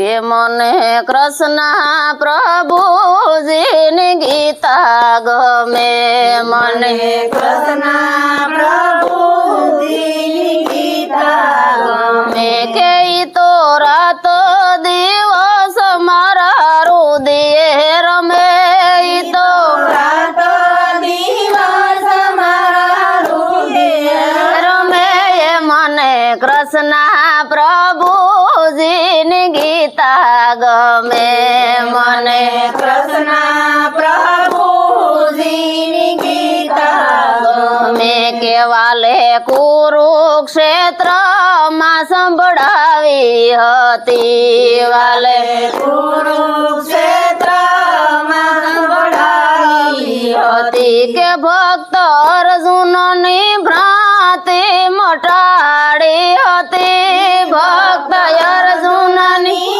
के मन कृष्ण प्रभु जिन गीता गे मन कृष्ण प्रभु गीता गे के तो दिवस मार रुदिये रमे। तो रमे। मन कृष्ण प्रभु लग में मन कृष्ण प्रभु में केवल कुरुक्षेत्र संभावी होती वाले कुरुक्षेत्र संभावी हती। के भक्त अर्जुन